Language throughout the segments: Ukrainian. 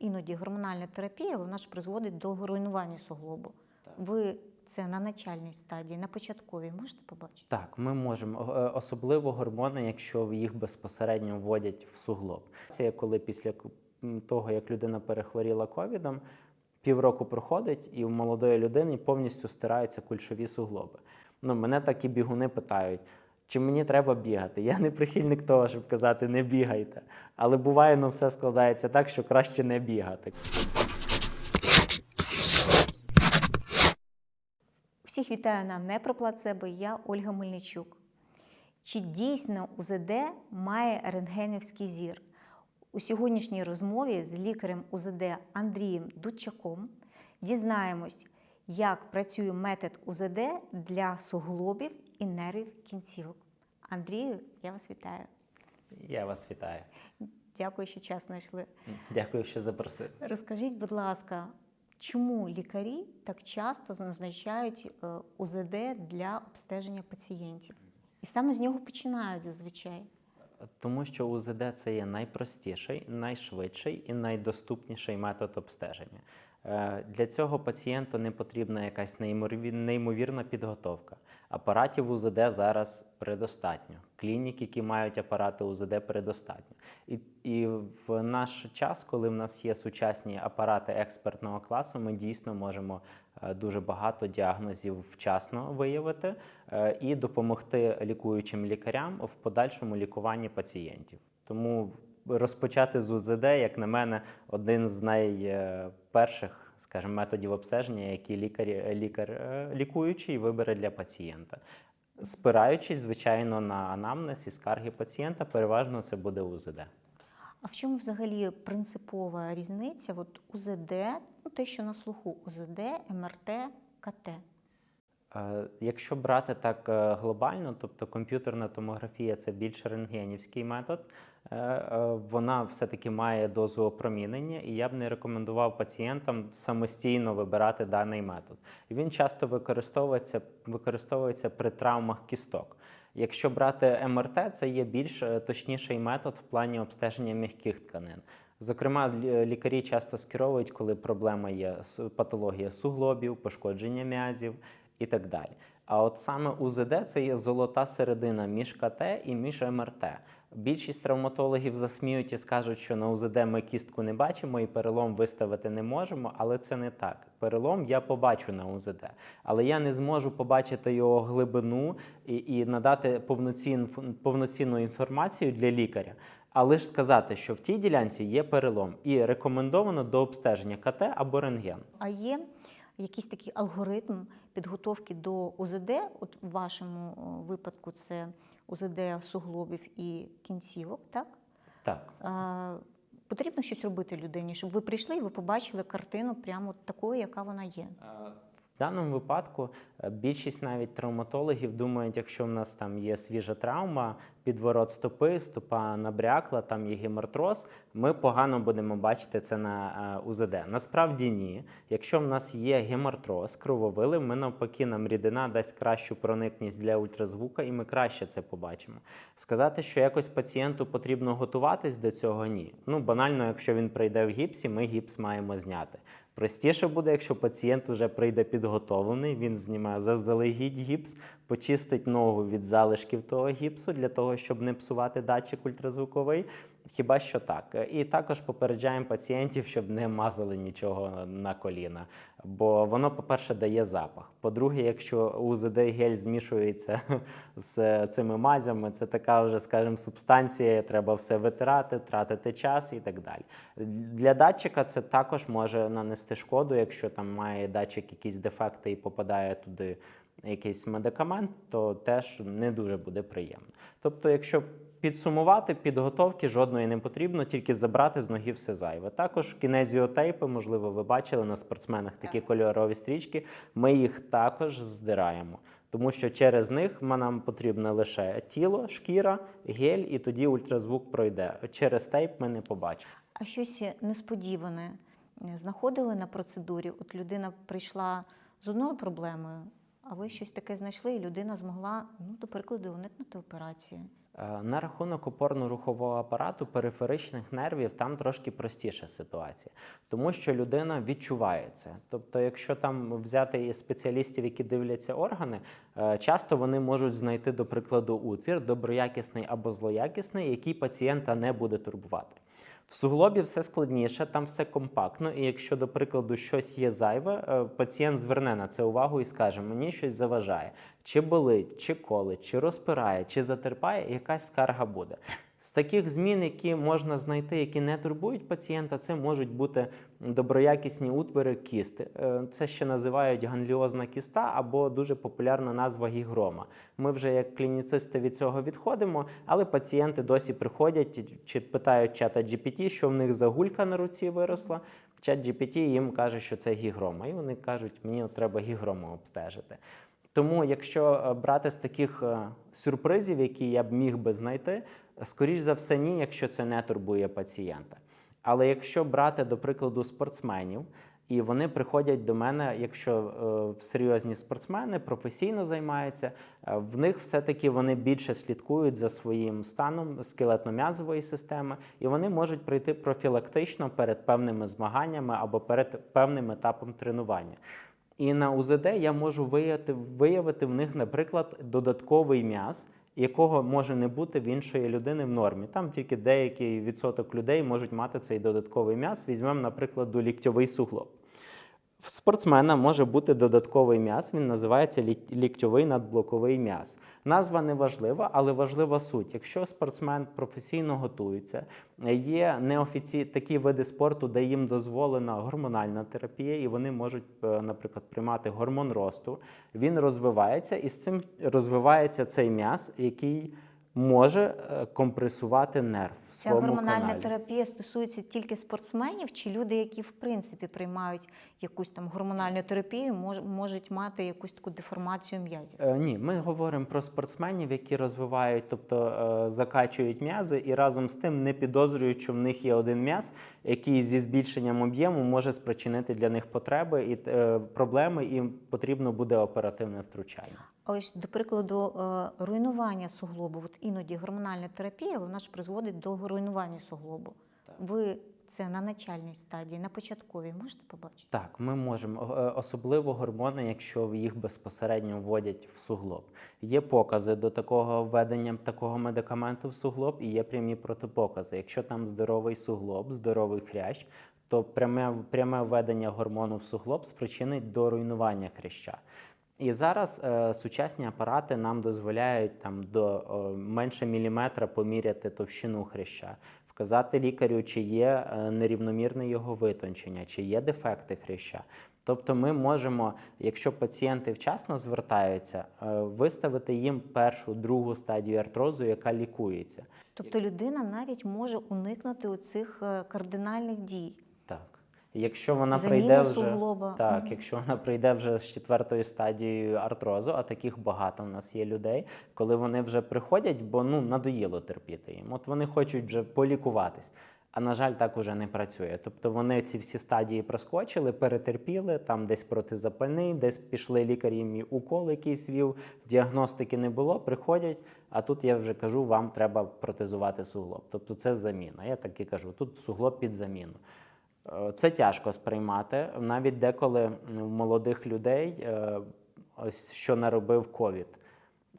іноді гормональна терапія вона ж призводить до руйнування суглобу. Так. Ви це на начальній стадії, на початковій можете побачити? Так, ми можемо, Е, особливо гормони, якщо їх безпосередньо вводять в суглоб. Це коли після того, як людина перехворіла ковідом, півроку проходить, і у молодої людини повністю стираються кульшові суглоби. Ну, мене так і бігуни питають. Чи мені треба бігати? Я не прихильник того, щоб казати не бігайте. Але буває, ну все складається так, що краще не бігати. Всіх вітаю на не про плацебо. Я Ольга Мельничук. Чи дійсно УЗД має рентгенівський зір? У сьогоднішній розмові з лікарем УЗД Андрієм Дудчаком дізнаємось, як працює метод УЗД для суглобів і нервів кінцівок. Андрію, я вас вітаю. Я вас вітаю. Дякую, що час знайшли. Дякую, що запросив. Розкажіть, будь ласка, чому лікарі так часто назначають е, УЗД для обстеження пацієнтів? І саме з нього починають зазвичай. Тому що УЗД це є найпростіший, найшвидший і найдоступніший метод обстеження. Е, Для цього пацієнту не потрібна якась неймовір- неймовірна підготовка. Апаратів УЗД зараз предостатньо. Клінік, які мають апарати УЗД, предостатньо. І, і в наш час, коли в нас є сучасні апарати експертного класу, ми дійсно можемо е, дуже багато діагнозів вчасно виявити е, і допомогти лікуючим лікарям в подальшому лікуванні пацієнтів. Тому розпочати з УЗД, як на мене, один з найперших, скажімо, методів обстеження, які лікар, лікар е, лікуючий вибере для пацієнта. Спираючись, звичайно, на анамнез і скарги пацієнта, переважно це буде УЗД. А в чому взагалі принципова різниця? От УЗД, ну те, що на слуху, УЗД, МРТ, КТ. Е, Якщо брати так е, глобально, тобто комп'ютерна томографія це більш рентгенівський метод, вона все-таки має дозу опромінення, і я б не рекомендував пацієнтам самостійно вибирати даний метод. Він часто використовується, використовується при травмах кісток. Якщо брати МРТ, це є більш е, точніший метод в плані обстеження м'яких тканин. Зокрема, лікарі часто скеровують, коли проблема є патологія суглобів, пошкодження м'язів і так далі. А от саме УЗД це є золота середина між КТ і між МРТ. Більшість травматологів засміють і скажуть, що на УЗД ми кістку не бачимо і перелом виставити не можемо, але це не так. Перелом я побачу на УЗД, але я не зможу побачити його глибину і, і надати повноцін, повноцінну інформацію для лікаря. А лише сказати, що в тій ділянці є перелом і рекомендовано до обстеження КТ або рентген. А є якийсь такий алгоритм підготовки до УЗД? От в вашому випадку це УЗД суглобів і кінцівок, так? Так. А, потрібно щось робити людині, щоб ви прийшли і ви побачили картину прямо такою, яка вона є. Даному випадку е, більшість навіть травматологів думають, якщо в нас там є свіжа травма, підворот стопи, стопа набрякла, там є гемартроз, ми погано будемо бачити це на е, УЗД. Насправді ні. Якщо в нас є гемартроз, крововилив, ми навпаки, нам рідина дасть кращу проникність для ультразвука, і ми краще це побачимо. Сказати, що якось пацієнту потрібно готуватись до цього, ні. Ну банально, якщо він прийде в гіпсі, ми гіпс маємо зняти. Простіше буде, якщо пацієнт вже прийде підготовлений, він знімає заздалегідь гіпс, почистить ногу від залишків того гіпсу для того, щоб не псувати датчик ультразвуковий. Хіба що так. І також попереджаємо пацієнтів, щоб не мазали нічого на коліна. Бо воно, по-перше, дає запах. По-друге, якщо УЗД гель змішується з цими мазями, це така вже, скажімо, субстанція, треба все витирати, тратити час і так далі. Для датчика це також може нанести шкоду, якщо там має датчик якісь дефекти і попадає туди якийсь медикамент, то теж не дуже буде приємно. Тобто, якщо підсумувати, підготовки жодної не потрібно, тільки забрати з ноги все зайве. Також кінезіотейпи, можливо, ви бачили на спортсменах такі кольорові стрічки. Ми їх також здираємо. Тому що через них нам потрібно лише тіло, шкіра, гель, і тоді ультразвук пройде. Через тейп ми не побачимо. А щось несподіване е, знаходили на процедурі? От людина прийшла з одною проблемою, а ви щось таке знайшли, і людина змогла, ну, до прикладу, уникнути операції. Е, На рахунок опорно-рухового апарату периферичних нервів там трошки простіша ситуація, тому що людина відчуває це. Тобто, якщо там взяти спеціалістів, які дивляться органи, е, часто вони можуть знайти, до прикладу, утвір доброякісний або злоякісний, який пацієнта не буде турбувати. В суглобі все складніше, там все компактно, і якщо, до прикладу, щось є зайве, е, пацієнт зверне на це увагу і скаже: мені щось заважає, чи болить, чи колить, чи розпирає, чи затерпає, якась скарга буде. З таких змін, які можна знайти, які не турбують пацієнта, це можуть бути доброякісні утвори кісти. Е, Це ще називають гангліозна кіста або дуже популярна назва гігрома. Ми вже як клініцисти від цього відходимо, але пацієнти досі приходять чи питають чата GPT, що в них за гулька на руці виросла. Чат GPT їм каже, що це гігрома, і вони кажуть, мені треба гігрому обстежити. Тому, якщо е, брати з таких е, сюрпризів, які я б міг би знайти, скоріш за все, ні, якщо це не турбує пацієнта. Але якщо брати, до прикладу, спортсменів, і вони приходять до мене, якщо е, серйозні спортсмени професійно займаються, е, в них все-таки вони більше слідкують за своїм станом скелетно-м'язової системи, і вони можуть прийти профілактично перед певними змаганнями або перед певним етапом тренування. І на УЗД я можу виявити, виявити в них, наприклад, додатковий м'яз, якого може не бути в іншої людини в нормі. Там тільки деякий відсоток людей можуть мати цей додатковий м'яз. Візьмемо, наприклад, доліктьовий суглоб. В спортсмена може бути додатковий м'яз, він називається лік- ліктьовий надблоковий м'яз. Назва не важлива, але важлива суть. Якщо спортсмен професійно готується, є неофіці... такі види спорту, де їм дозволена гормональна терапія, і вони можуть, е, наприклад, приймати гормон росту, він розвивається, і з цим розвивається цей м'яз, який може е, компресувати нерв. в Ця своєму гормональна каналі. терапія стосується тільки спортсменів, чи люди, які в принципі приймають якусь там гормональну терапію, мож- можуть мати якусь таку деформацію м'язів. Е, Ні, ми говоримо про спортсменів, які розвивають, тобто е, закачують м'язи, і разом з тим не підозрюють, що в них є один м'яз, який зі збільшенням об'єму може спричинити для них потреби і е, проблеми, і потрібно буде оперативне втручання. Ось, до прикладу, е, руйнування суглобу. От іноді гормональна терапія вона ж призводить до руйнування суглобу. Ви це на начальній стадії, на початковій можете побачити? Так, ми можемо, Е, особливо гормони, якщо їх безпосередньо вводять в суглоб. Є покази до такого введення такого медикаменту в суглоб, і є прямі протипокази. Якщо там здоровий суглоб, здоровий хрящ, то пряме, пряме введення гормону в суглоб спричинить до руйнування хряща. І зараз е, сучасні апарати нам дозволяють там до е, менше міліметра поміряти товщину хряща, вказати лікарю, чи є е, нерівномірне його витончення, чи є дефекти хряща. Тобто ми можемо, якщо пацієнти вчасно звертаються, е, виставити їм першу, другу стадію артрозу, яка лікується. Тобто людина навіть може уникнути оцих е, кардинальних дій. Якщо вона Заміни прийде вже суглоба. так, Мгм. якщо вона прийде вже з четвертою стадією артрозу, а таких багато в нас є людей, коли вони вже приходять, бо ну надоїло терпіти їм. От вони хочуть вже полікуватись. А на жаль, так уже не працює. Тобто вони ці всі стадії проскочили, перетерпіли, там десь протизапальний, десь пішли лікар їм укол якийсь вів, діагностики не було, приходять. А тут я вже кажу, вам треба протезувати суглоб. Тобто це заміна. Я так і кажу, тут суглоб під заміну. Е, Це тяжко сприймати. Навіть деколи в молодих людей, е, ось що наробив ковід.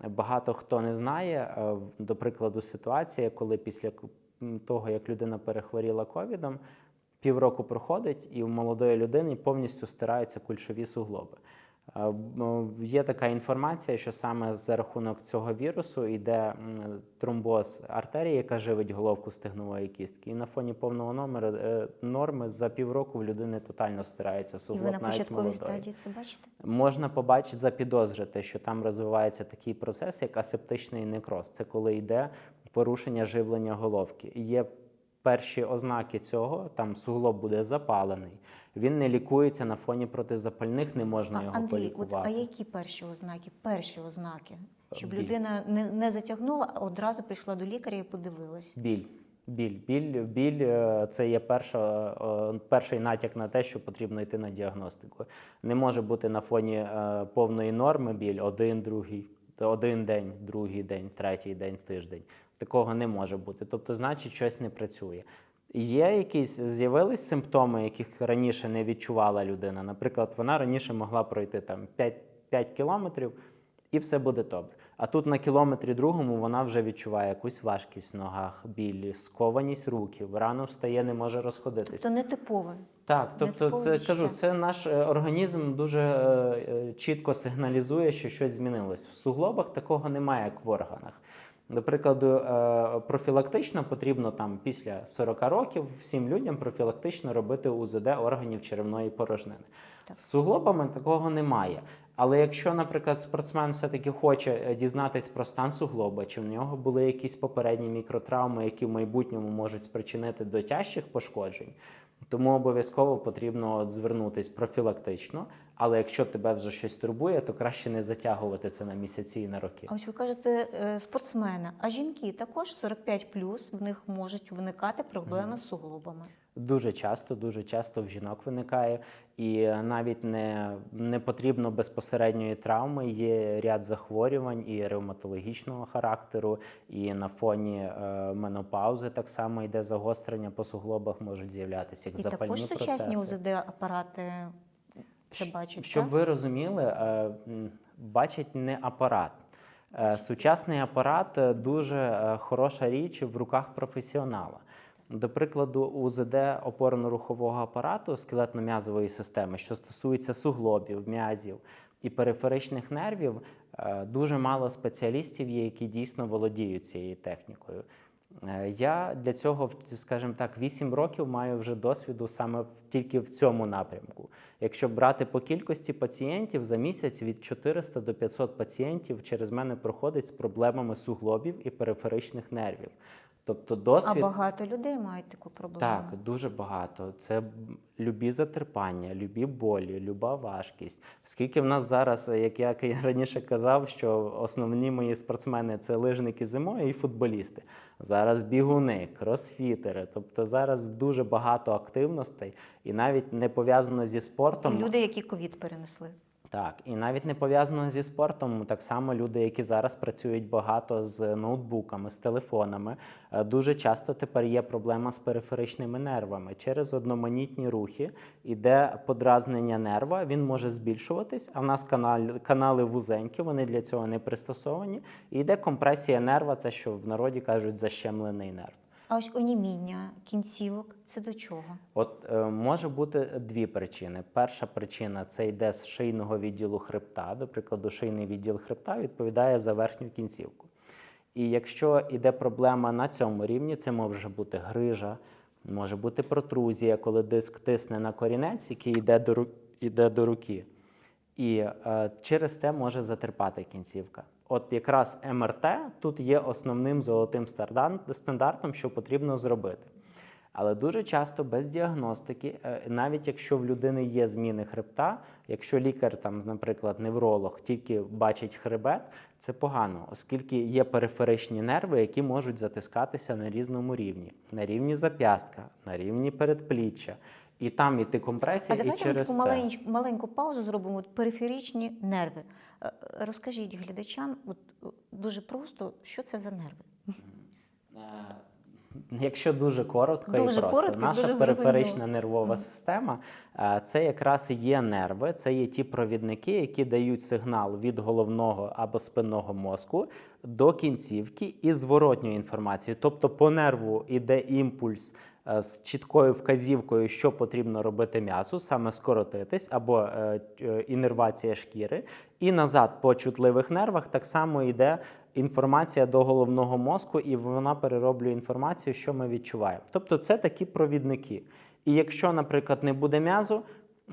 Багато хто не знає, е, до прикладу, ситуація, коли після того, як людина перехворіла ковідом, півроку проходить, і у молодої людини повністю стираються кульшові суглоби. Е, м, Є така інформація, що саме за рахунок цього вірусу йде тромбоз артерії, яка живить головку стегнової кістки. І на фоні повного номера е, норми за півроку в людини тотально стирається І суглоб. ви на початковій стадії це бачите? Можна побачити, запідозрити, що там розвивається такий процес, як асептичний некроз. Це коли йде порушення живлення головки. Є перші ознаки цього, там суглоб буде запалений. Він не лікується на фоні протизапальних, не можна А, його Андрій, от, а які перші ознаки? Перші ознаки, щоб Біль. людина не, не затягнула, а одразу прийшла до лікаря і подивилась. Біль. Біль, біль, біль е, це є перша, е, перший натяк на те, що потрібно йти на діагностику. Не може бути на фоні е, повної норми біль, один, другий, один день, другий день, третій день, тиждень. Такого не може бути. Тобто, значить, щось не працює. Є якісь з'явились симптоми, яких раніше не відчувала людина. Наприклад, вона раніше могла пройти там 5, 5 кілометрів, і все буде добре. А тут на кілометрі другому вона вже відчуває якусь важкість в ногах, білі, скованість руків, рано встає, не може розходитись. Тобто нетипове. Так, тобто, Нетипове це кажу, це наш е, організм дуже е, е, чітко сигналізує, що щось змінилось. В суглобах такого немає, як в органах. До прикладу, е, профілактично потрібно там після 40 років всім людям профілактично робити УЗД органів черевної порожнини. Так. З суглобами такого немає. Але якщо, наприклад, спортсмен все-таки хоче е, дізнатись про стан суглоба, чи в нього були якісь попередні мікротравми, які в майбутньому можуть спричинити до тяжчих пошкоджень, тому обов'язково потрібно от звернутись профілактично. Але якщо тебе вже щось турбує, то краще не затягувати це на місяці і на роки. А ось ви кажете е, спортсмени, а жінки також 45 в них можуть виникати проблеми з суглобами. Дуже часто, дуже часто в жінок виникає, і навіть не, не потрібно безпосередньої травми. Є ряд захворювань і ревматологічного характеру, і на фоні е, менопаузи так само йде загострення по суглобах, можуть з'являтися як І запальні також сучасні процеси. УЗД апарати це бачать. Щоб так? ви розуміли, е, бачить не апарат. Е, Сучасний апарат е, дуже хороша річ в руках професіонала. До прикладу, УЗД опорно-рухового апарату скелетно-м'язової системи, що стосується суглобів, м'язів і периферичних нервів, дуже мало спеціалістів є, які дійсно володіють цією технікою. Е, Я для цього, скажімо так, 8 років маю вже досвіду саме тільки в цьому напрямку. Якщо брати по кількості пацієнтів за місяць від 400 до 500 пацієнтів через мене проходить з проблемами суглобів і периферичних нервів. Тобто А багато людей мають таку проблему. так, дуже багато. Це любі затерпання, любі болі, люба важкість. Оскільки в нас зараз, е, як я раніше казав, що основні мої спортсмени це лижники зимою і футболісти. Зараз бігуни, кросфітери. Тобто зараз дуже багато активностей, і навіть не пов'язано зі спортом. І люди, які ковід перенесли. Так, і навіть не пов'язано зі спортом. Так само люди, які зараз працюють багато з ноутбуками, з телефонами. е, Дуже часто тепер є проблема з периферичними нервами. Через одноманітні рухи іде подразнення нерва, він може збільшуватись, а в нас канали, канали вузенькі, вони для цього не пристосовані. І йде компресія нерва, це що в народі кажуть защемлений нерв. А ось оніміння кінцівок це до чого? От е, може бути дві причини. Перша причина це йде з шийного відділу хребта. До прикладу, шийний відділ хребта відповідає за верхню кінцівку. І якщо йде проблема на цьому рівні, це може бути грижа, може бути протрузія, коли диск тисне на корінець, який йде до, йде до руки. І е, через те може затерпати кінцівка. От якраз МРТ тут є основним золотим стандартом, що потрібно зробити. Але дуже часто без діагностики, е, навіть якщо в людини є зміни хребта, якщо лікар, там, наприклад, невролог, тільки бачить хребет, це погано, оскільки є периферичні нерви, які можуть затискатися на різному рівні, на рівні зап'ястка, на рівні передпліччя. І там іти А компресія, і давайте ми через таку це. маленьку, маленьку паузу зробимо. От периферичні нерви. Е, Розкажіть глядачам, от е, дуже просто, що це за нерви? Е, Якщо дуже коротко Дуже і просто, коротко наша дуже периферична нервова система це якраз і є нерви, це є ті провідники, які дають сигнал від головного або спинного мозку до кінцівки і зворотньої інформації. Тобто по нерву йде імпульс з чіткою вказівкою, що потрібно робити м'ясу, саме скоротитись або інервація шкіри. І назад по чутливих нервах так само йде інформація до головного мозку, і вона перероблює інформацію, що ми відчуваємо. Тобто це такі провідники. І якщо, наприклад, не буде м'язу,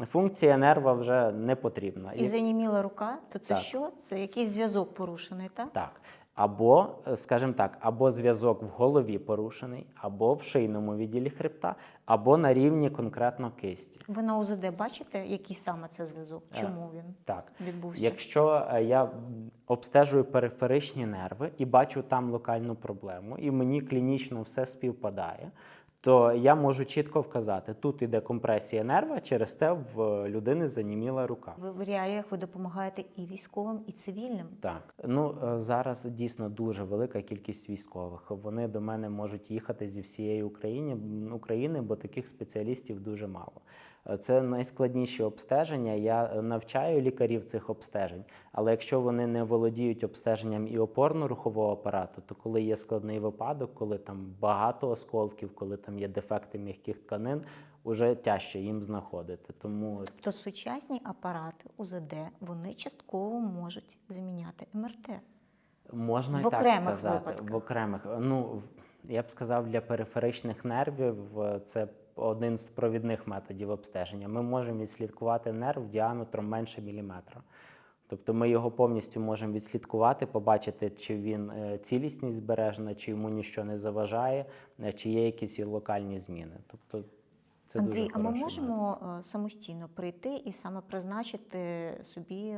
функція нерва вже не потрібна. І заніміла рука, то це Так. що? Це якийсь зв'язок порушений, так? Так. Або, е, скажімо так, або зв'язок в голові порушений, або в шийному відділі хребта, або на рівні конкретно кисті. Ви на УЗД бачите, який саме це зв'язок? Е, Чому він Так. відбувся? Якщо е, я обстежую периферичні нерви і бачу там локальну проблему, і мені клінічно все співпадає, то я можу чітко вказати, тут іде компресія нерва, через те в людини заніміла рука. Ви в реаліях ви допомагаєте і військовим, і цивільним. Так, ну е, зараз дійсно дуже велика кількість військових. Вони до мене можуть їхати зі всієї України, України, бо таких спеціалістів дуже мало. Е, Це найскладніші обстеження. Я е, навчаю лікарів цих обстежень, але якщо вони не володіють обстеженням і опорно-рухового апарату, то коли є складний випадок, коли там багато осколків, коли там є дефекти м'яких тканин, уже тяжче їм знаходити. Тому Тобто сучасні апарати УЗД вони частково можуть заміняти МРТ. Можна В і так окремих сказати. випадках. В окремих. Ну, я б сказав, для периферичних нервів е, це один з провідних методів обстеження. Ми можемо відслідкувати нерв діаметром менше міліметра. Тобто ми його повністю можемо відслідкувати, побачити, чи він е, цілісність збережена, чи йому нічого не заважає, е, чи є якісь локальні зміни. Тобто це Андрій, дуже а ми можемо е, самостійно прийти і саме призначити собі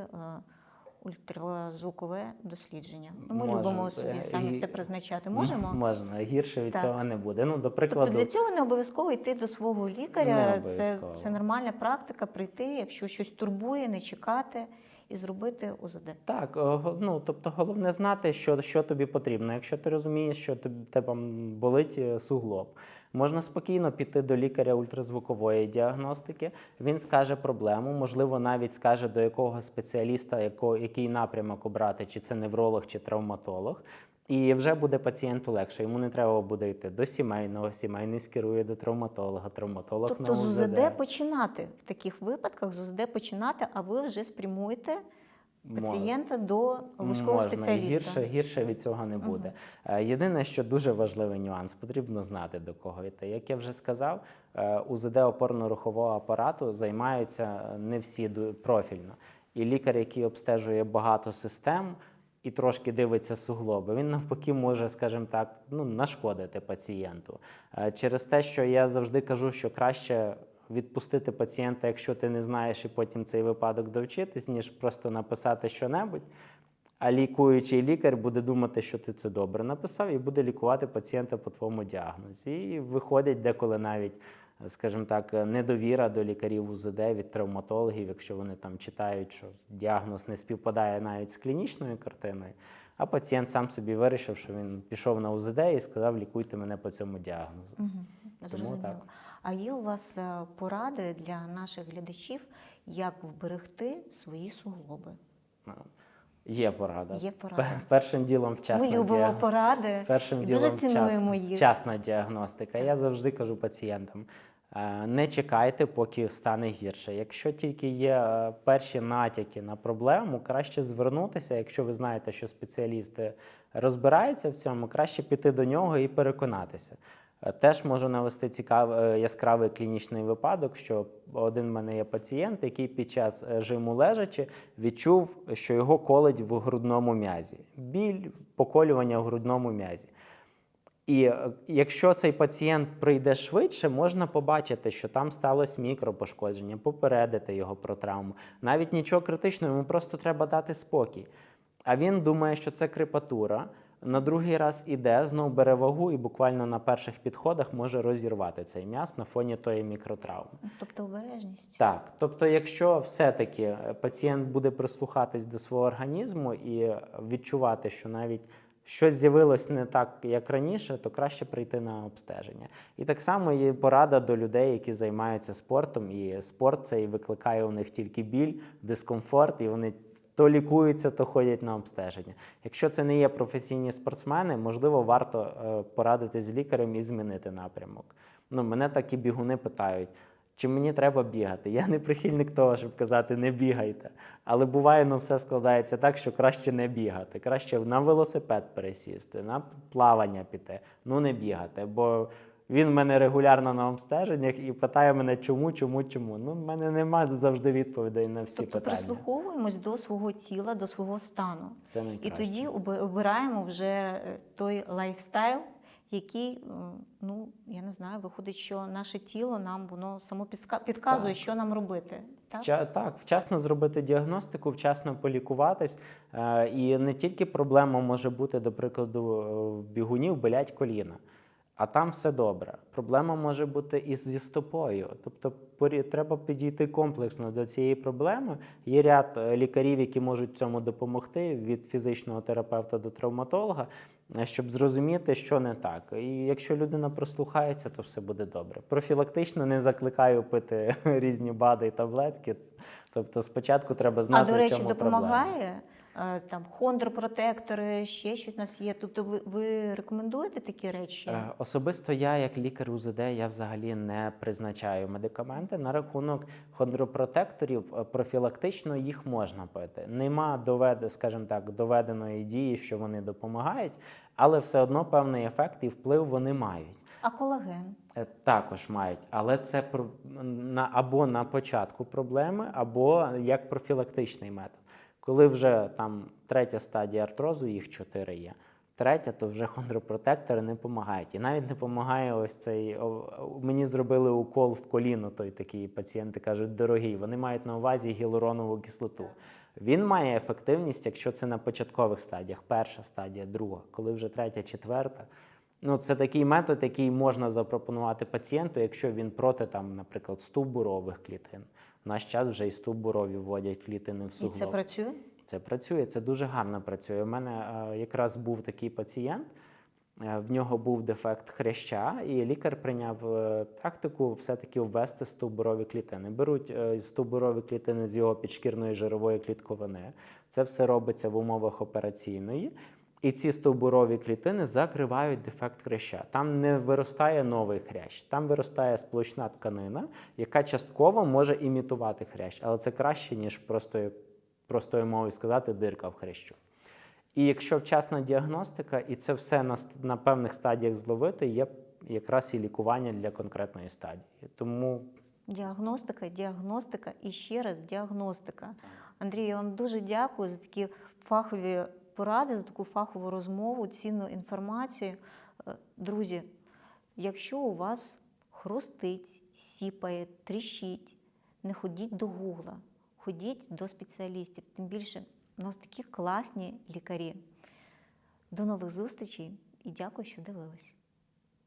ультразвукове дослідження? Ну, ми Можемо. любимо собі самі і- все призначати. Можемо? Можна. Гірше від Так. цього не буде. Ну, до Тобто прикладу, для цього не обов'язково йти до свого лікаря. Це, обов'язково. це нормальна практика прийти, якщо щось турбує, не чекати і зробити УЗД. Так, е, го- ну тобто головне знати, що, що тобі потрібно. Якщо ти розумієш, що тобі тебе болить е, суглоб, можна спокійно піти до лікаря ультразвукової діагностики. Він скаже проблему, можливо, навіть скаже до якого спеціаліста, який напрямок обрати, чи це невролог, чи травматолог. І вже буде пацієнту легше. Йому не треба буде йти до сімейного, сімейний скерує до травматолога, травматолог Тобто на з УЗД. УЗД починати в таких випадках, з УЗД починати, а ви вже спрямуєте пацієнта до вузького Можна, спеціаліста. Гірше, гірше від цього не буде. Е, Єдине, що дуже важливий нюанс, потрібно знати до кого йти. Як я вже сказав, е, УЗД опорно-рухового апарату займаються е, не всі профільно. І лікар, який обстежує багато систем і трошки дивиться суглоби, він навпаки може, скажімо так, ну, нашкодити пацієнту. Через те, що я завжди кажу, що краще відпустити пацієнта, якщо ти не знаєш, і потім цей випадок довчитись, ніж просто написати щонебудь. А лікуючий лікар буде думати, що ти це добре написав, і буде лікувати пацієнта по твоєму діагнозі. І виходить деколи навіть, скажімо так, недовіра до лікарів УЗД від травматологів, якщо вони там читають, що діагноз не співпадає навіть з клінічною картиною. А пацієнт сам собі вирішив, що він пішов на УЗД і сказав, лікуйте мене по цьому діагнозу. Угу, зрозуміло. так. А є у вас е, поради для наших глядачів, як вберегти свої суглоби? Є порада. Є поради. Першим ділом вчасна Ми любимо діагностика. поради. Першим і ділом дуже цінуємо вчасна, їх. вчасна діагностика. Я завжди кажу пацієнтам: е, не чекайте, поки стане гірше. Якщо тільки є е, перші натяки на проблему, краще звернутися. Якщо ви знаєте, що спеціаліст е, розбирається в цьому, краще піти до нього і переконатися. Е, Теж можу навести цікавий е, яскравий клінічний випадок, що один в мене є пацієнт, який під час е, жиму лежачи відчув, що його колить в грудному м'язі. Біль, поколювання в грудному м'язі. І якщо цей пацієнт прийде швидше, можна побачити, що там сталося мікропошкодження, попередити його про травму. Навіть нічого критичного, йому просто треба дати спокій. А він думає, що це крипатура. На другий раз іде, знов бере вагу і буквально на перших підходах може розірвати цей м'яз на фоні тої мікротравми. Тобто обережність. Так, тобто, якщо все-таки е, пацієнт буде прислухатись до свого організму і відчувати, що навіть щось з'явилось не так, як раніше, то краще прийти на обстеження. І так само є порада до людей, які займаються спортом, і спорт цей викликає у них тільки біль, дискомфорт, і вони. То лікуються, то ходять на обстеження. Якщо це не є професійні спортсмени, можливо, варто е, порадити з лікарем і змінити напрямок. Ну, мене такі бігуни питають, чи мені треба бігати. Я не прихильник того, щоб казати не бігайте. Але буває, ну все складається так, що краще не бігати. Краще на велосипед пересісти, на плавання піти, ну не бігати. Бо він в мене регулярно на обстеженнях і питає мене, чому, чому, чому. Ну, в мене немає завжди відповідей на всі Тобто питання. прислуховуємось до свого тіла, до свого стану. Це І тоді оби- обираємо вже е, той лайфстайл, який, е, ну я не знаю, виходить, що наше тіло нам воно само підказує, Так. що нам робити. Так? Так, вчасно зробити діагностику, вчасно полікуватись. Е, і не тільки проблема може бути, до прикладу, бігунів болять коліна. А там все добре. Проблема може бути і зі стопою. Тобто треба підійти комплексно до цієї проблеми. Є ряд е, лікарів, які можуть цьому допомогти від фізичного терапевта до травматолога, е, щоб зрозуміти, що не так. І якщо людина прослухається, то все буде добре. Профілактично не закликаю пити різні БАДи і таблетки. Тобто спочатку треба знати, а до речі, чому допомагає е, там хондропротектори, ще щось у нас є. Тобто, ви, ви рекомендуєте такі речі? Е, Особисто я, як лікар УЗД, я взагалі не призначаю медикаменти. На рахунок хондропротекторів е, профілактично їх можна пити. Нема доведе, скажімо так, доведеної дії, що вони допомагають, але все одно певний ефект і вплив вони мають. А колаген? Е, Також мають, але це про- на або на початку проблеми, або як профілактичний метод. Коли вже там третя стадія артрозу, їх чотири є. Третя, то вже хондропротектори не допомагають. І навіть не допомагає ось цей. Мені зробили укол в коліно, той такий пацієнти кажуть, дорогий. Вони мають на увазі гіалуронову кислоту. Він має ефективність, якщо це на початкових стадіях, перша стадія, друга, коли вже третя, четверта. Ну, це такий метод, який можна запропонувати пацієнту, якщо він проти, там, наприклад, стовбурових клітин. В наш час вже і стовбурові вводять клітини в І це працює? Це працює, це дуже гарно працює. У мене е, якраз був такий пацієнт, е, в нього був дефект хряща, і лікар прийняв е, тактику все-таки ввести стовбурові клітини. Беруть е, стовбурові клітини з його підшкірної жирової клітковини. Це все робиться в умовах операційної. І ці стовбурові клітини закривають дефект хряща. Там не виростає новий хрящ, там виростає сполучна тканина, яка частково може імітувати хрящ, але це краще, ніж просто простою мовою сказати, дирка в хрящу. І якщо вчасна діагностика, і це все на, на певних стадіях зловити, є якраз і лікування для конкретної стадії. Тому Діагностика, діагностика і ще раз діагностика. Андрій, я вам дуже дякую за такі фахові поради, за таку фахову розмову, цінну інформацію. Е, Друзі, якщо у вас хрустить, сіпає, тріщить, не ходіть до гугла, ходіть до спеціалістів. Тим більше у нас такі класні лікарі. До нових зустрічей і дякую, що дивились.